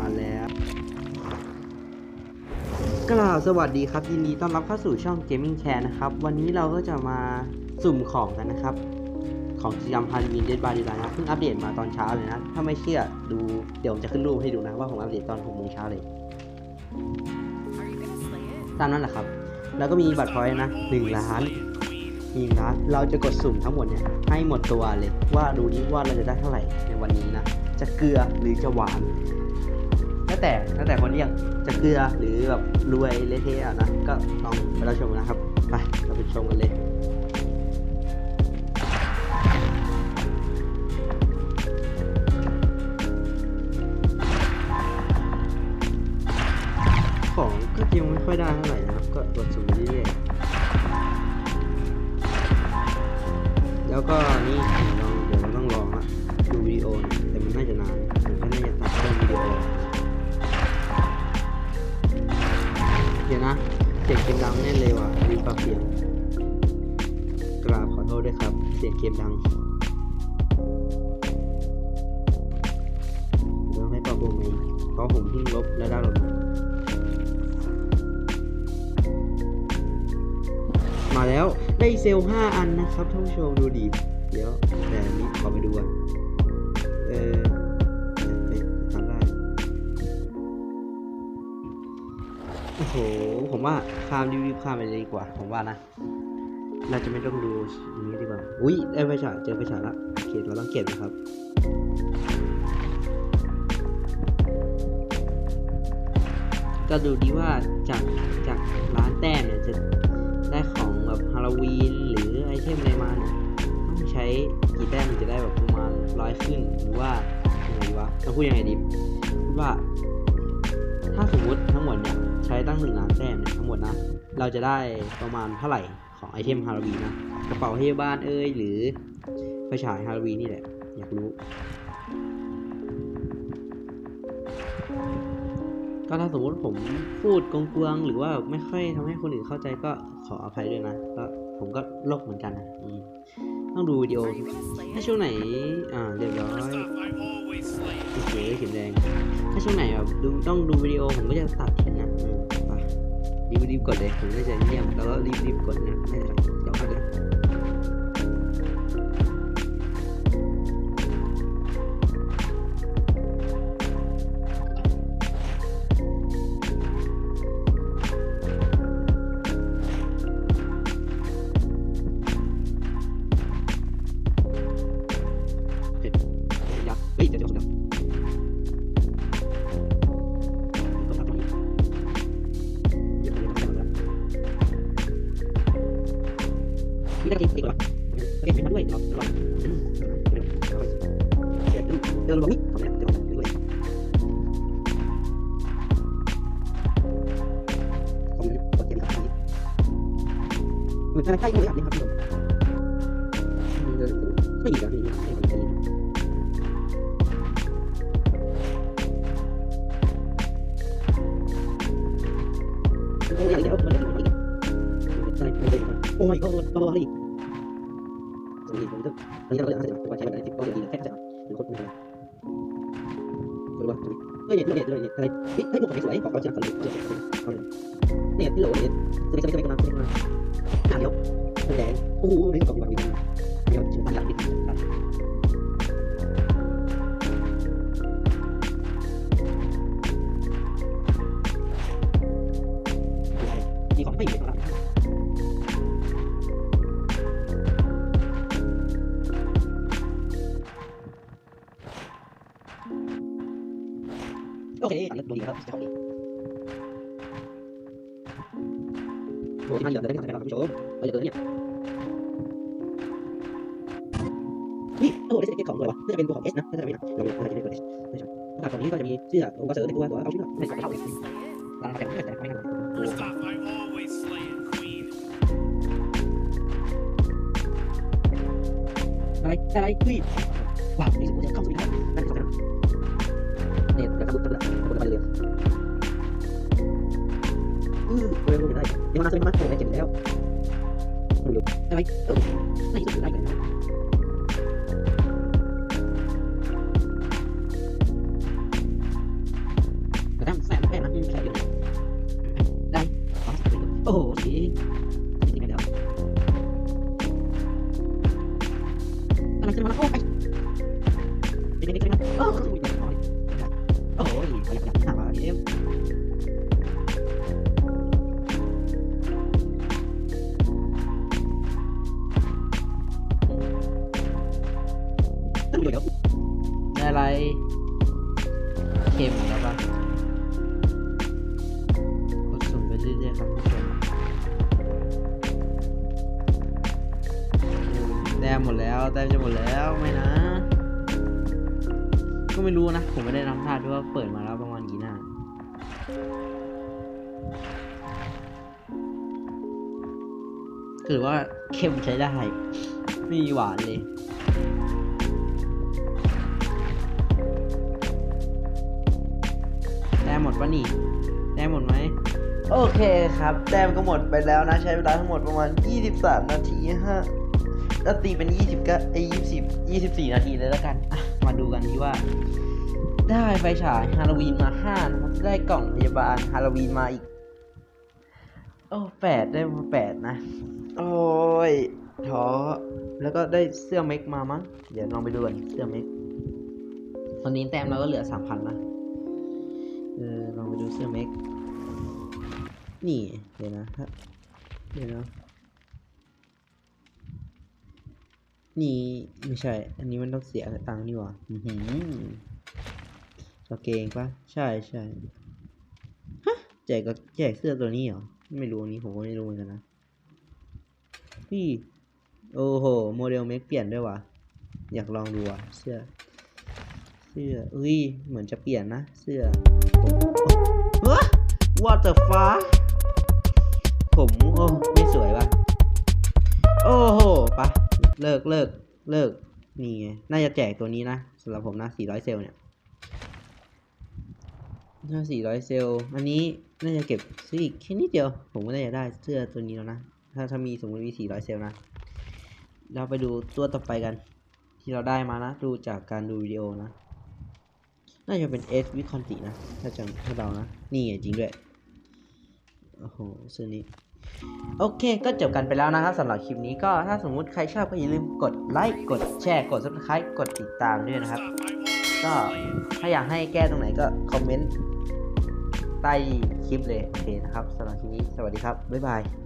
มาแล้ว กล่าวสวัสดีครับ ยินดีต้อนรับเข้าสู่ช่อง Gaming Care นะครับ วันนี้เราก็จะมาสุ่มของกันนะครับ ของกิจกรรมฮาร์ดวินเดดบาร์ดีไลน์นะเพิ่งอัปเดตมาตอนเช้าเลยนะ ถ้าไม่เชื่อดูเดี๋ยวผมจะขึ้นรูปให้ดูนะ ว่าผมอัปเดตตอน6โมงเช้าเลย ตามนั้นแหละครับ แล้วก็มีบัตรพอยต์นะ1ล้านมี1ล้านเราจะกดสุ่มทั้งหมดเนี่ยให้หมดตัวเลยว่าดูดิว่าเราจะได้เท่าไหร่ในวันนี้นะ จะเกลือหรือจะหวาน แล้วแต่แล้วแต่คนเรียกจะเกลือหรือแบบรวยเละเทะนะก็ลองไปรับชมนะครับไปเราไปชมกันเลยของก็ยังไม่ค่อยได้เท่าไหร่นะครับ ก็กดสุ่มไปเรื่อยๆแล้วก็นี่ ดี๋ยวนะ เสียงเกมดังแน่เลยว่ะรีบปรับเสียงกราบขอโทษด้วยครับ เสียงเกมดังเดี๋ยวให้ปรับปรุงเองเพราะผมเพิ่งลบและได้ลงมามาแล้วได้เซลล์5อันนะครับท่านผู้ชมดูดิเดี๋ยวแต่นนี้ขอไปดูก่อนเออ โอ้โห ผมว่าข้ามรีบๆข้ามไปเลยดีกว่า ผมว่านะ เราจะไม่ต้องดูอย่างนี้ดีกว่า อุ้ยได้ไฟฉายเจอไฟฉายละโอเคเราต้องเก็บนะครับก็ดูดีว่าจากจากร้านแต้มเนี่ยจะได้ของแบบฮาโลวีนหรือไอเทมอะไรมาเนี่ยต้องใช้กี่แต้มถึงจะได้แบบประมาณร้อยขึ้นหรือว่ายังไงวะจะพูดยังไงดีพูดว่าถ้าสมมติทั้งหมดเนี่ย ใช้ตั้งหนึ่งล้านแต้มเนี่ยทั้งหมดนะ เราจะได้ประมาณเท่าไหร่ของไอเทมฮาโลวีนนะ กระเป๋าพยาบาลเอ้ยหรือไฟฉายฮาโลวีนนี่แหละ อยากรู้ ก็ถ้าสมมติผมพูดกงวงๆหรือว่าไม่ค่อยทำให้คนอื่นเข้าใจก็ขออภัยด้วยนะก็ผมก็โลกเหมือนกันนะอืมต้องดูวิดีโอ Are you gonna slay ถ้า it? ช่วงไหน อ่าเรียบร้อย โอเคเข็มแดง ถ้าช่วงไหนแบบดูต้องดูวิดีโอผมก็จะตัดทิ้งนะไปรีบรีบกดเลยผมก็จะเงียบแล้วก็รีบรีบกดนะให้เดี๋ยวเขาจะ นี่ได้จริงดีกว่าเก็บเป็นมาด้วยเนาะระวังอืมเดี๋ยว มีผมกดเกมครับนี้มันใกล้ๆเลยครับนี่ครับผมไม่ดีครับพี่ไม่ดีครับโอ้ยเดี๋ยวมันจะถึงอีกใช่ไม่ได้ครับโอ้ยก็ก็อะไรสวัสดีผมจะตอนนี้เราจะจะว่าใช้แบบไหนที่ก็ดีแค่จะหรือคนอื่นหรือว่าเฮ้ยเนี่ยเนี่ยเนี่ยอะไรเฮ้ยเฮ้ยหมวกสวยขอขอเชิญก่อนเลยเนี่ยที่โหลเนี่ยจะไม่จะไม่จะไม่จะมาอะเดี๋ยวแดงโอ้โหไม่ต้องแบบนี้เดี๋ยวจะตั้งหลักนิดมีของไม่เยอ โอ้ได้สเก็ตของเลยวะน่าจะเป็นตัวของ S นะน่าจะเป็นเราเราจะได้ตัว S ไม่ใช่ถ้าตอนนี้ก็จะมีเสื้อโอกาเสริร์ตัวตัวเอาชื่อในกระ Are เป๋า nih nggak sebut lah bukan panggil hmm lagi boleh naik yang mana sering makan receh bintang dulu naik tuh naik itu naik kadang saya pakai nanti bisa jadi naik oh sih Anak mana? Kok? Oh, eh. ini kena. Oh, แต้มหมดแล้วแต้มจะหมดแล้วไม่นะ ก็ไม่รู้นะ ผมไม่ได้นับพลาดด้วยว่าเปิดมาแล้วประมาณกี่หน้าถือว่าเค็มใช้ได้ไม่มีหวานเลยแต้มหมดปะนี่แต้มหมดไหม โอเคครับ แต้มก็หมดไปแล้วนะ ใช้เวลาทั้งหมดประมาณ 23 นาทีฮะแล้วตีเป็น 20ก็ไอ้20 24 นาทีเลยแล้วกัน มาดูกันดีว่า ได้ไฟฉายฮาโลวีนมา5นะครับได้กล่องพยาบาลฮาโลวีนมาอีก โอ้แปดได้มาแปดนะ โอ้ยท้อแล้วก็ได้เสื้อเมกมามั้ง เดี๋ยวลองไปดูกันเสื้อเมกตอนนี้แต้มเราก็เหลือสามพันนะ เออลองไปดูเสื้อเมก นี่ เดี๋ยวนะฮะเดี๋ยวนะนี่ไม่ใช่ อันนี้มันต้องเสียตังค์นี่หว่าอือหือสเกงปะใช่ใช่ฮะแจกก็แจกเสื้อตัวนี้เหรอ ไม่รู้นี้ผมก็ไม่รู้เหมือนกันนะพี่โอ้โห โมเดลเมคเปลี่ยนด้วยวะอยากลองดูอะเสื้อ เสื้ออุ้ย เหมือนจะเปลี่ยนนะ เสื้อ What the fuck ผมโอ้ไม่สวยว่ะ โอ้โหปะเลิกเลิกเลิกนี่ไงน่าจะแจกตัวนี้นะสำหรับผมนะ400 เซลเนี่ยถ้า400 เซลอันนี้น่าจะเก็บซื้ออีกแค่นิดเดียว ผมก็น่าจะได้เสื้อตัวนี้แล้วนะ ถ้าถ้ามีสมมติมี 400 เซลนะ เราไปดูตัวต่อไปกัน ที่เราได้มานะ ดูจากการดูวิดีโอนะ น่าจะเป็นเอสวิคอนตินะ ถ้าจำถ้าเดานะ นี่ไงจริงด้วย โอ้โหเสื้อนี้ โอเค ก็จบกันไปแล้วนะครับสำหรับคลิปนี้ก็ถ้าสมมุติใครชอบก็อย่าลืมกดไลค์กดแชร์กด subscribe กดติดตามด้วยนะครับ ก็ถ้าอยากให้แก้ตรงไหนก็คอมเมนต์ใต้คลิปเลยโอเคนะครับสำหรับคลิปนี้สวัสดีครับ บ๊ายบาย